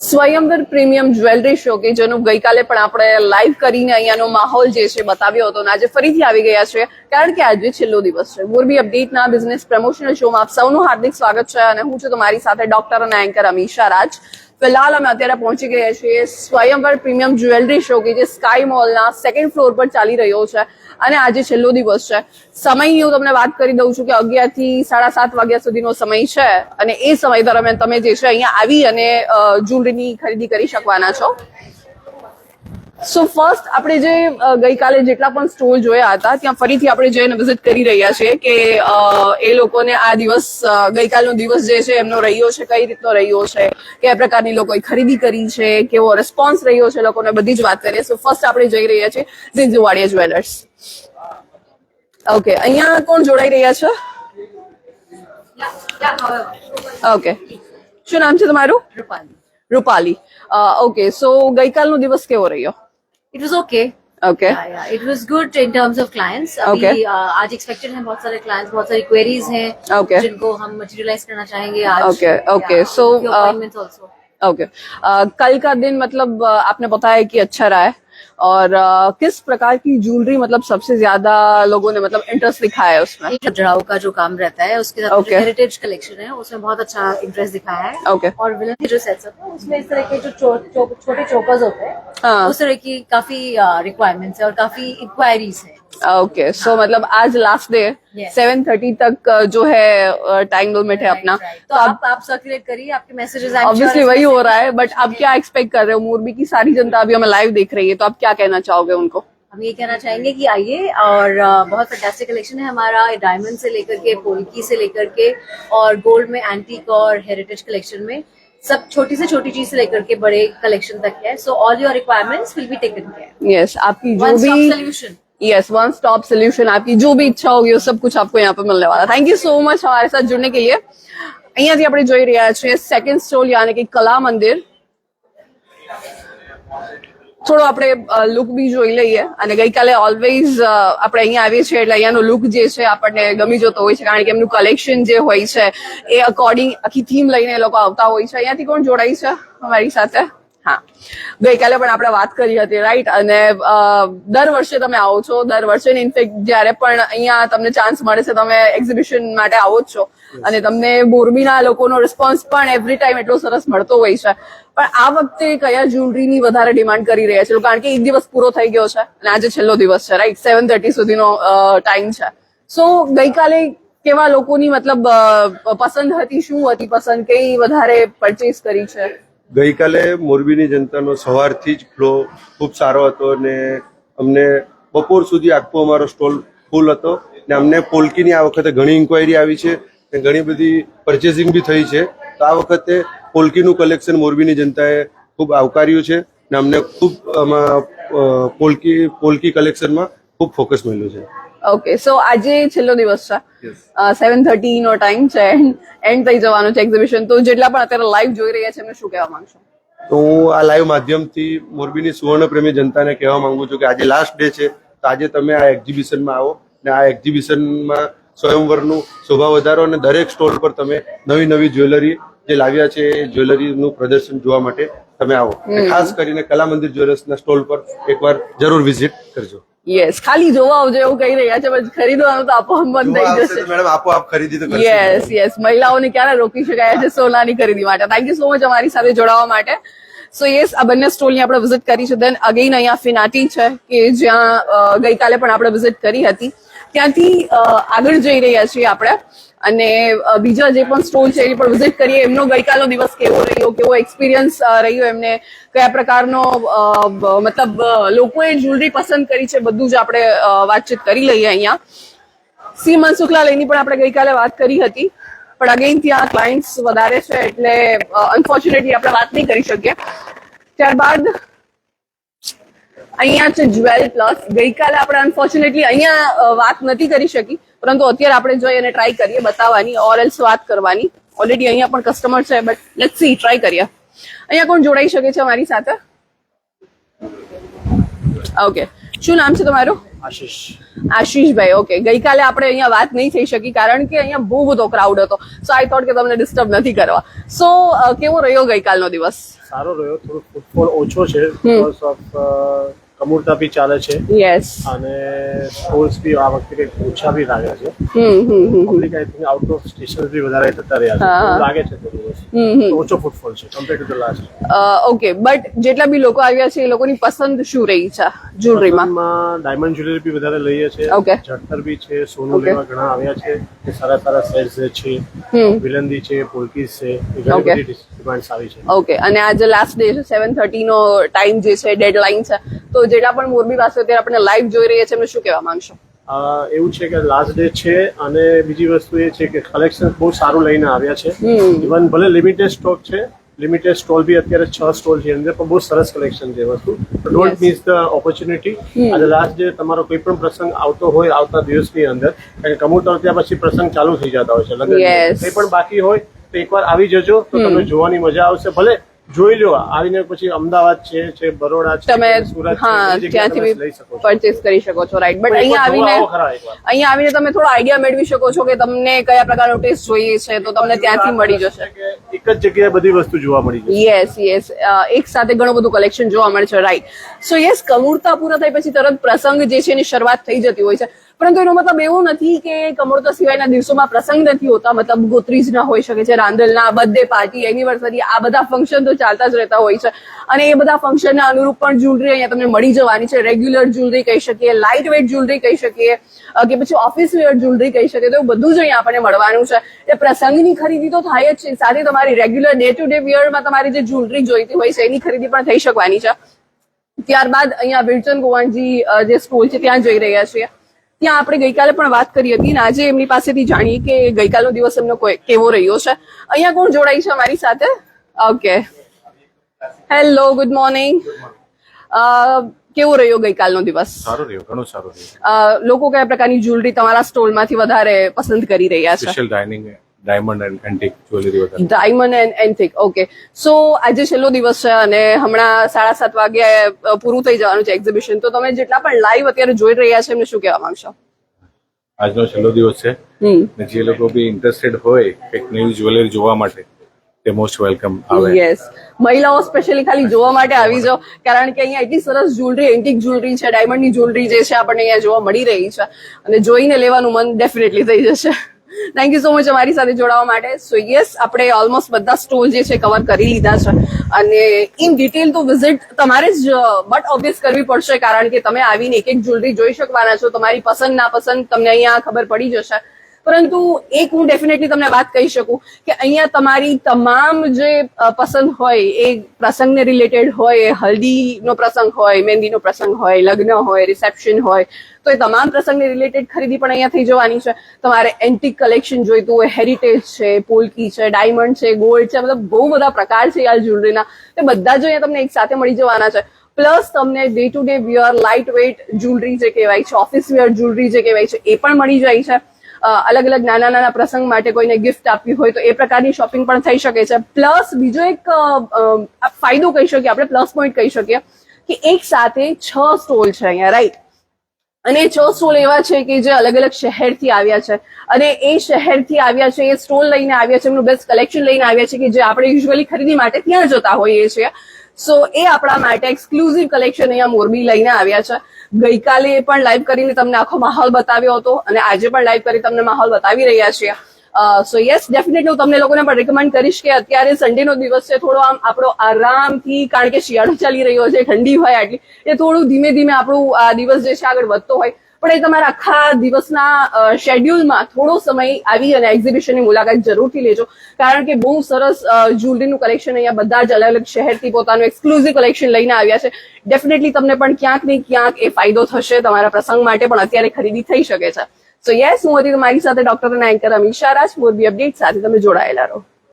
સ્વયંવર premium jewellery show કે જેનું ગઈકાલે પણ આપણે લાઈવ કરીને અહીંયાનો માહોલ જે છે બતાવ્યો હતો અને આજે ફરીથી આવી ગયા છે. કારણ કે આજે છેલ્લો દિવસ છે. મોરબી અપડેટના બિઝનેસ પ્રમોશનલ શોમાં આપ સૌનું હાર્દિક સ્વાગત છે અને હું છું તમારી સાથે ડોક્ટર અને એન્કર અમીશા રાજ. ફિલહાલ અમે અત્યારે પહોંચી ગયા છીએ સ્વયંવર પ્રીમિયમ જ્વેલરી શો કે જે સ્કાય મોલના સેકન્ડ ફ્લોર પર ચાલી રહ્યો છે અને આજે છેલ્લો દિવસ છે સમયની હું તમને વાત કરી દઉં છું કે અગિયારથી સાડા સાત વાગ્યા સુધીનો સમય છે, અને એ સમય દરમિયાન તમે જે છે અહીંયા આવી અને જ્વેલરીની ખરીદી કરી શકવાના છો. સો ફર્સ્ટ આપણે જે ગઈકાલે જેટલા પણ સ્ટોલ જોયા હતા ત્યાં ફરીથી આપણે જઈને વિઝિટ કરી રહ્યા છીએ કે એ લોકોને આ દિવસ ગઈકાલનો દિવસ જે છે એમનો રહ્યો છે કઈ રીતનો રહ્યો છે કયા પ્રકારની લોકોએ ખરીદી કરી છે કેવો રિસ્પોન્સ રહ્યો છે લોકોને બધી જ વાત કરીએ. સો ફર્સ્ટ આપણે જઈ રહ્યા છીએ ઝીંઝુવાડિયા જ્વેલર્સ ઓકે અહીંયા કોણ જોડાઈ રહ્યા છે? ઓકે શું નામ છે તમારું? રૂપાલી. રૂપાલી. ઓકે સો ગઈકાલનો દિવસ કેવો રહ્યો? It was okay. Okay Yeah, yeah. It was good in terms of clients. Okay. अभी uh, आज expected हैं बहुत सारे clients, बहुत सारी queries हैं Okay. जिनको हम materialize करना चाहेंगे आज. Okay, okay. Yeah, So, uh, appointments also. Okay कल का दिन मतलब अ, आपने बताया कि अच्छा रहा है और अ, किस प्रकार की ज्वेलरी मतलब सबसे ज़्यादा लोगों ने मतलब इंटरेस्ट दिखाया है उसमें जड़ाऊ का जो काम रहता है उसके साथ Okay. हेरिटेज कलेक्शन है उसमें बहुत अच्छा इंटरेस्ट दिखाया है Okay. और विलन के जो सेट्स होते हैं उसमें इस तरह के जो छोटे चो, चो, चोकर्स होते हैं हाँ। उस तरह की काफ़ी रिक्वायरमेंट्स है और काफ़ी इंक्वायरीज है। ओके सो मतलब आज लास्ट डे सेवन थर्टी तक जो है टाइम लिमिट है अपना। तो आप आप सर्कुलेट करिए आपके मैसेजेस ऑब्वियसली वही हो रहा है बट आप क्या एक्सपेक्ट कर रहे हो? मोरबी की सारी जनता अभी हमें लाइव देख रही है तो आप क्या कहना चाहोगे उनको? हम ये कहना चाहेंगे कि आइए और बहुत फैंटास्टिक कलेक्शन है हमारा डायमंड से लेकर के पोल्की से लेकर के और गोल्ड में एंटीक और हेरिटेज कलेक्शन में। सब छोटी से छोटी चीज से लेकर के बड़े कलेक्शन तक है so all your requirements will be taken care yes आपकी जो वन स्टॉप भी solution yes one stop solution आपकी जो भी इच्छा होगी वो सब कुछ आपको यहाँ पे मिलने वाला थैंक यू सो मच हमारे साथ जुड़ने के लिए અહીંયાથી આપણે જોઈ રહ્યા છીએ સેકન્ડ સ્ટોલ યાની કે કલા મંદિર થોડો આપણે લુક બી જોઈ લઈએ. અને ગઈકાલે ઓલવેઝ આપણે અહીંયા આવીએ છીએ એટલે અહીંયાનો લુક જે છે આપણને ગમી જતો હોય છે, કારણ કે એમનું કલેક્શન જે હોય છે, એ અકોર્ડિંગ આખી થીમ લઈને એ લોકો આવતા હોય છે. અહીંયાથી કોણ જોડાય છે અમારી સાથે? હા. ગઈકાલે પણ આપણે વાત કરી હતી રાઈટ અને દર વર્ષે તમે આવો છો. દર વર્ષે ઇનફેક્ટ જ્યારે પણ અહીંયા તમને ચાન્સ મળે છે તમે એક્ઝિબિશન માટે આવો જ છો. અને તમને મોરબીના લોકોનો રિસ્પોન્સ પણ એવરી ટાઈમ એટલો સરસ મળતો હોય છે. પણ આ વખતે કયા જ્વેલરીની વધારે ડિમાન્ડ કરી રહ્યા છે? કારણ કે એક દિવસ પૂરો થઈ ગયો છે અને આજે છેલ્લો દિવસ છે રાઈટ સેવન થર્ટી સુધીનો ટાઈમ છે. સો ગઈકાલે કેવા લોકોની મતલબ પસંદ હતી શું હતી પસંદ? કઈ વધારે પરચેસ કરી છે? ગઈકાલે મોરબીની જનતાનો સવારથી જ ફ્લો ખૂબ સારો હતો અને અમને બપોર સુધી આખો અમારો સ્ટોલ ફૂલ હતો ને અમને પોલકીની આ વખતે ઘણી ઇન્ક્વાયરી આવી છે ને ઘણી બધી પરચેસિંગ બી થઈ છે. તો આ વખતે પોલકીનું કલેક્શન મોરબીની જનતાએ ખૂબ આવકાર્યું છે ને અમને ખૂબ પોલકી પોલકી કલેક્શનમાં ખૂબ ફોકસ મળ્યું છે. ઓકે સો આજે છેલ્લો દિવસ છે. સેવન થર્ટી નો ટાઈમ છે એન્ડ થઈ જવાનું છે એક્ઝિબિશન તો જેટલા પણ અત્યારે લાઈવ જોઈ રહ્યા છે એમને શું કહેવા માંગશો? તો હું આ લાઈવ માધ્યમથી મોરબીની સુવર્ણ પ્રેમી જનતાને કહેવા માંગુ છું કે આજે લાસ્ટ ડે છે તો આજે તમે આ એક્ઝિબિશનમાં આવો ને આ એક્ઝિબિશનમાં સ્વયંવરનું શોભા વધારો અને દરેક સ્ટોલ પર તમે નવી નવી જ્વેલરી જે લાવ્યા છે એ જ્વેલરીનું પ્રદર્શન જોવા માટે તમે આવો. ખાસ કરીને કલા મંદિર જ્વેલર્સના સ્ટોલ પર એકવાર જરૂર વિઝિટ કરજો. યસ ખાલી જોવા આવજો એવું કહી રહ્યા છે પછી ખરીદવાનું તો આપોઆપ બંધ થઈ જશે. મેડમ આપોઆપ ખરીદી તો યસ યસ મહિલાઓને ક્યારે રોકી શકાય છે સોનાની ખરીદી માટે? થેન્ક યુ સો મચ અમારી સાથે જોડાવા માટે. સો યસ આ બંને સ્ટોલની આપણે વિઝિટ કરી છે. દેન અગેઇન અહીંયા ફિનાટી છે કે જ્યાં ગઈકાલે પણ આપણે વિઝિટ કરી હતી. ત્યાંથી આગળ જઈ રહ્યા છીએ આપણે. અને બીજા જે પણ સ્ટોલ છે એ પણ વિઝિટ કરીએ. એમનો ગઈકાલનો દિવસ કેવો રહ્યો? કેવો એક્સપિરિયન્સ રહ્યો એમને? કયા પ્રકારનો મતલબ લોકોએ જ્વેલરી પસંદ કરી છે બધું જ આપણે વાતચીત કરી લઈએ અહીંયા. સી મનસુખલાલ એની પણ આપણે ગઈકાલે વાત કરી હતી. પણ અગેન ત્યાં ક્લાયન્ટ્સ વધારે છે એટલે અનફોર્ચ્યુનેટલી આપણે વાત નહીં કરી શકીએ. ત્યારબાદ અહીંયા છે જ્વેલ પ્લસ ગઈકાલે આપણે અનફોર્ચ્યુનેટલી અહીંયા વાત નથી કરી શકી પરંતુ અત્યારે આપણે જઈ અને ટ્રાય કરીએ બતાવવાની ઓર એલ્સ વાત કરવાની. ઓલરેડી અહીંયા પણ કસ્ટમર છે બટ લેટ સી ટ્રાય કરીએ. અહીંયા કોણ જોડાઈ શકે છે અમારી સાથે? ઓકે શું નામ છે તમારું? આશીષ. આશીષભાઈ ઓકે ગઈકાલે આપણે અહીંયા વાત નહીં થઈ શકી કારણ કે અહીંયા બહુ બધો ક્રાઉડ હતો. સો આઈ થોટ કે તમને ડિસ્ટર્બ નથી કરવા. સો કેવો રહ્યો ગઈકાલનો દિવસ? સારો રહ્યો થોડો ફૂટફોલ ઓછો છે કમૂરતા બી ચાલે છે. યસ અને સ્ટોર્સ બી આ વખતે કંઈક ઓછા બી લાગે છે. હમ હમ હમ public I think out of station બી વધારે થતા રહ્યા છે. લાગે છે થોડું ઓછો ફૂટફોલ છે compare to the last okay but જેટલા બી લોકો આવ્યા છે એ લોકોની પસંદ શું રહી છે? જ્વેલરીમાં ડાયમંડ જ્વેલરી બી વધારે લઈએ છે. ઓકે જળતર બી છે સોનું લેવા ઘણા આવ્યા છે. કે સારા સારા સેટ્સ છે. વિલંદી છે પોલકીસ છે. ઘણી બધી આવી છે. ઓકે અને આજે લાસ્ટ ડે છે સેવન થર્ટી નો ટાઈમ જે છે ડેડલાઈન છે તો જેટલા પણ મોરબી પાસે અત્યારે આપણે લાઈવ જોઈ રહ્યા છે એમને શું કહેવા માંગશો? એવું છે કે લાસ્ટ ડે છે અને બીજી વસ્તુ એ છે કે કલેક્શન બહુ સારું લઈને આવ્યા છે. ઇવન ભલે લિમિટેડ સ્ટોક છે લિમિટેડ સ્ટોલ બી અત્યારે છ સ્ટોલ છે અંદર પણ બહુ સરસ કલેક્શન છે વસ્તુ. ડોન્ટ મિસ ધ ઓપોર્ચ્યુનિટી અને લાસ્ટ ડે તમારો કોઈ પણ પ્રસંગ આવતો હોય આવતા દિવસની અંદર કારણ કે કમૂતર ત્યાં પછી પ્રસંગ ચાલુ થઈ જતા હોય છે. લગ્ન. કંઈ પણ બાકી હોય તો એકવાર આવી જજો તો તમને જોવાની મજા આવશે. ભલે જોઈ લો આવીને પછી અમદાવાદ છે છે બરોડા છે તમે સુરત હા ત્યાંથી બી પરચેસ કરી શકો છો રાઈટ બટ અહીંયા આવીને. અહીંયા આવીને તમે થોડો આઈડિયા મેળવી શકો છો કે તમને કયા પ્રકારનો ટેસ્ટ જોઈએ છે તો તમને ત્યાંથી મળી જશે. એક જ જગ્યાએ બધી વસ્તુ જોવા મળી જશે. યસ યસ એક સાથે ઘણું બધું કલેક્શન જોવા મળે છે રાઈટ સો યસ કમૂરતા પૂરા થાય પછી તરત પ્રસંગ જે છે એની શરૂઆત થઈ જતી હોય છે. પરંતુ એનો મતલબ એવું નથી કે કમૂરતા સિવાયના દિવસોમાં પ્રસંગ નથી હોતા, મતલબ ગોત્રીજ ના હોઈ શકે છે રાંદલના બર્થડે પાર્ટી એનિવર્સરી આ બધા ફંક્શન તો ચાલતા જ રહેતા હોય છે. અને એ બધા ફંક્શનના અનુરૂપ પણ જ્વેલરી અહીંયા તમને મળી જવાની છે. રેગ્યુલર જ્વેલરી કહી શકીએ લાઇટ વેઇટ જ્વેલરી કહી શકીએ કે પછી ઓફિસ વેર જ્વેલરી કહી શકીએ, તો બધું જ અહીંયા આપણને મળવાનું છે. એ પ્રસંગની ખરીદી તો થાય જ છે. સાથે તમારી રેગ્યુલર ડે ટુ ડે વિયરમાં તમારી જે જ્વેલરી જોઈતી હોય છે, એની ખરીદી પણ થઈ શકવાની છે. ત્યારબાદ અહીંયા વિરચંદ ગોવાણજી જે સ્કૂલ છે, ત્યાં જઈ રહ્યા છીએ. ત્યાં આપણે ગઈકાલે પણ વાત કરી હતી અને આજે એમની પાસેથી જાણીએ કે ગઈકાલનો દિવસ એમનો કેવો રહ્યો છે. અહીંયા કોણ જોડાય છે અમારી સાથે? ઓકે. હેલો ગુડ મોર્નિંગ કેવો રહ્યો ગઈકાલનો દિવસ? સારો રહ્યો ઘણો સારો રહ્યો. લોકો કયા પ્રકારની જ્વેલરી તમારા સ્ટોલમાંથી વધારે પસંદ કરી રહ્યા છે? Special dining diamond and antique jewellery વધારે. Diamond and antique okay so આજે છેલ્લો દિવસ છે અને હમણાં સાડા સાત વાગ્યા પૂરું થઈ જવાનું છે એક્ઝિબિશન તો તમે જેટલા પણ લાઈવ અત્યારે જોઈ રહ્યા છે એમને શું કહેવા માંગશો? આજનો છેલ્લો દિવસ છે. ને જે લોકો બી ઇન્ટરેસ્ટેડ હોય કંઈક નવી જ્વેલરી જોવા માટે તે મોસ્ટ વેલકમ આવે. યસ મહિલાઓ સ્પેશિયલી ખાલી જોવા માટે આવી જાઓ કારણ કે અહીંયા એટલી સરસ જ્વેલરી એન્ટિક જ્વેલરી છે ડાયમંડની જ્વેલરી જે છે આપણને અહીંયા જોવા મળી રહી છે. અને જોઈને લેવાનું મન ડેફિનેટલી થઈ જશે. થેન્ક યુ સો મચ અમારી સાથે જોડાવા માટે. સો યસ આપણે ઓલમોસ્ટ બધા સ્ટોર જે છે કવર કરી લીધા છે. અને ઇન ડિટેલ તો વિઝિટ તમારે જ બટ ઓબ્વિયસ કરવી પડશે, કારણ કે તમે આવીને એક એક જ્વેલરી જોઈ શકવાના છો. તમારી પસંદ ના પસંદ તમને અહીંયા ખબર પડી જશે. પરંતુ એક હું ડેફિનેટલી તમને વાત કહી શકું કે અહીંયા તમારી તમામ જે પસંદ હોય એ પ્રસંગને રિલેટેડ હોય હલ્દીનો પ્રસંગ હોય મહેંદીનો પ્રસંગ હોય, લગ્ન હોય રિસેપ્શન હોય, તો એ તમામ પ્રસંગને રિલેટેડ ખરીદી પણ અહીંયા થઈ જવાની છે. તમારે એન્ટિક કલેક્શન જોઈતું હોય હેરિટેજ છે પોલકી છે ડાયમંડ છે ગોલ્ડ છે, મતલબ બહુ બધા પ્રકાર છે યાર જ્વેલરીના તે બધા જ અહીંયા તમને એક સાથે મળી જવાના છે. પ્લસ તમને day to day wear light weight jewellery જે કહેવાય છે ઓફિસ વેર જ્વેલરી જે કહેવાય છે, એ પણ મળી જાય છે. અલગ અલગ નાના નાના પ્રસંગ માટે કોઈને ગિફ્ટ આપવી હોય તો એ પ્રકારની શોપિંગ પણ થઈ શકે છે. પ્લસ બીજો એક ફાયદો કહી શકીએ આપણે પ્લસ પોઈન્ટ કહી શકીએ કે એક સાથે છ સ્ટોલ છે અહીંયા રાઈટ અને છ સ્ટોલ એવા છે કે જે અલગ અલગ શહેરથી આવ્યા છે. અને એ શહેરથી આવ્યા છે, એ સ્ટોલ લઈને આવ્યા છે, એમનું બેસ્ટ કલેક્શન લઈને આવ્યા છે કે જે આપણે યુઝ્યુઅલી ખરીદી માટે ત્યાં જતા હોઈએ છીએ. સો એ આપણા માટે એક્સક્લુઝિવ કલેક્શન અહીંયા મોરબી લઈને આવ્યા છે. ગઈકાલે પણ લાઈવ કરીને તમને આખો માહોલ બતાવ્યો હતો અને આજે પણ લાઈવ કરી તમને માહોલ બતાવી રહ્યા છીએ. સો યસ ડેફિનેટલી હું તમને લોકોને પણ રેકમેન્ડ કરીશ કે અત્યારે સન્ડે નો દિવસ છે, થોડો આમ આપણો આરામથી, કારણ કે શિયાળો ચાલી રહ્યો છે, ઠંડી હોય આટલી, એ થોડું ધીમે ધીમે આપણું આ દિવસ જે છે આગળ વધતો હોય. પણ એ તમારા આખા દિવસના શેડ્યુલમાં થોડો સમય આવી અને એક્ઝિબિશનની મુલાકાત જરૂરથી લેજો. કારણ કે બહુ સરસ જ્વેલરીનું કલેક્શન અહીંયા બધા જ અલગ અલગ શહેરથી પોતાનું એક્સક્લુઝિવ કલેક્શન લઈને આવ્યા છે. ડેફિનેટલી તમને પણ ક્યાંક ને ક્યાંક એ ફાયદો થશે તમારા પ્રસંગ માટે, પણ અત્યારે ખરીદી થઈ શકે છે. સો યસ હું હતી તમારી સાથે ડોક્ટર અને એન્કર અમીશા રાજ મોરબી અપડેટ સાથે તમે જોડાયેલા રહો.